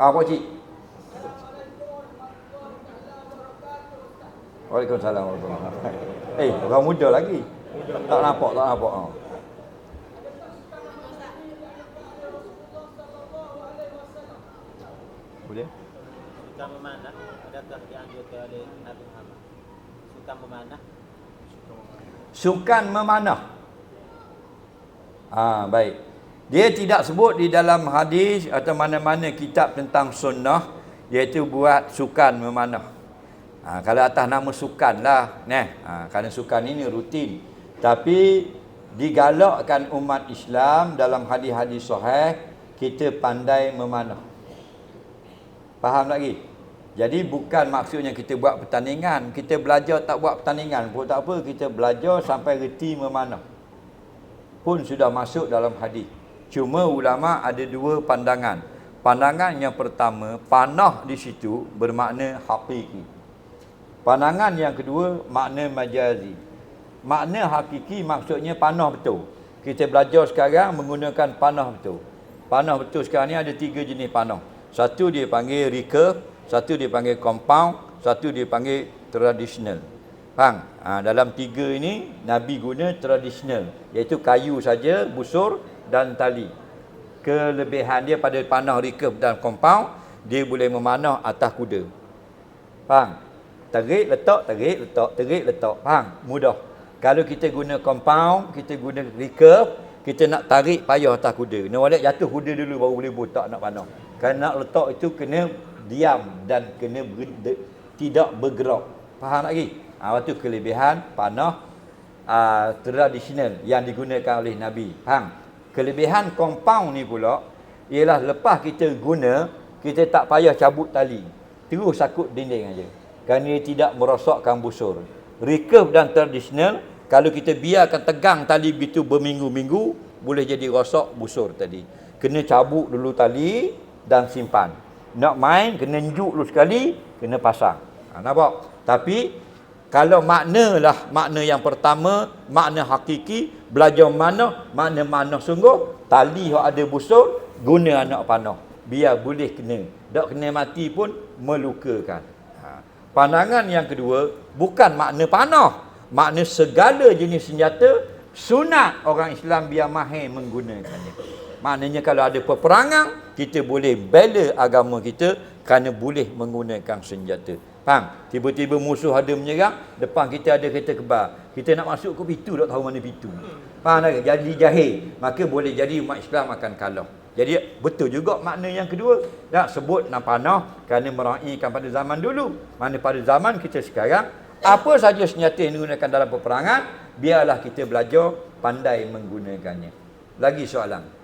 Ah, Pak Cik. Waalaikumsalam warahmatullahi wabarakatuh. Eh, orang muda lagi. Tak nampak, tak nampak. Ha. Boleh? Suka memanah adakah dianjurkan oleh Nabi Muhammad? Suka memanah Sukan memanah. Ah, baik. Dia tidak sebut di dalam hadis atau mana-mana kitab tentang sunnah iaitu buat sukan memanah. Ha, kalau atas nama sukan lah, nah, ha, kerana sukan ini rutin. Tapi digalakkan umat Islam dalam hadis-hadis sahih kita pandai memanah. Faham lagi? Jadi bukan maksudnya kita buat pertandingan, kita belajar tak buat pertandingan pun tak apa, kita belajar sampai reti memanah. Pun sudah masuk dalam hadis. Cuma ulama ada dua pandangan. Pandangan yang pertama, panah di situ bermakna hakiki. Pandangan yang kedua, makna majazi. Makna hakiki maksudnya panah betul. Kita belajar sekarang menggunakan panah betul. Panah betul sekarang ni ada tiga jenis panah. Satu dia panggil recurve, satu dia panggil compound, satu dia panggil traditional. Faham? Ha, dalam tiga ini, Nabi guna traditional. Iaitu kayu saja, busur dan tali. Kelebihan dia pada panah recurve dan compound, dia boleh memanah atas kuda. Faham? Terik, letak, terik, letak, terik, letak. Faham? Mudah. Kalau kita guna compound, kita guna recurve, kita nak tarik payah atas kuda. Nak balik jatuh kuda dulu baru boleh botak nak panah. Kalau nak letak itu kena diam dan kena ber, de, tidak bergerak. Faham lagi? Ha, itu kelebihan panah uh, tradisional yang digunakan oleh Nabi. Faham? Kelebihan compound ni pula ialah lepas kita guna, kita tak payah cabut tali. Terus sakut dinding aja. Kerana dia tidak merosakkan busur. Recurve dan tradisional kalau kita biarkan tegang tali begitu berminggu-minggu, boleh jadi rosak busur tadi. Kena cabut dulu tali dan simpan. Nak main, kena njuk dulu sekali, kena pasang. Ha, nampak? Tapi, kalau makna lah, makna yang pertama, makna hakiki, belajar mana, makna mana sungguh, tali yang ada busur, guna anak panah. Biar boleh kena. Tak kena mati pun, melukakan. Ha. Pandangan yang kedua, bukan makna panah makna segala jenis senjata sunat orang Islam biar mahir menggunakannya maknanya kalau ada peperangan kita boleh bela agama kita kerana boleh menggunakan senjata faham? Tiba-tiba musuh ada menyerang depan kita ada kereta kebal. Kita nak masuk ke pintu tak tahu mana pintu faham tak? Jadi jahil. Maka boleh jadi umat Islam akan kalah. Jadi betul juga makna yang kedua. Tak sebut nak panah kerana meraihkan pada zaman dulu. Mana pada zaman kita sekarang apa saja senjata yang digunakan dalam peperangan, biarlah kita belajar pandai menggunakannya. Lagi soalan.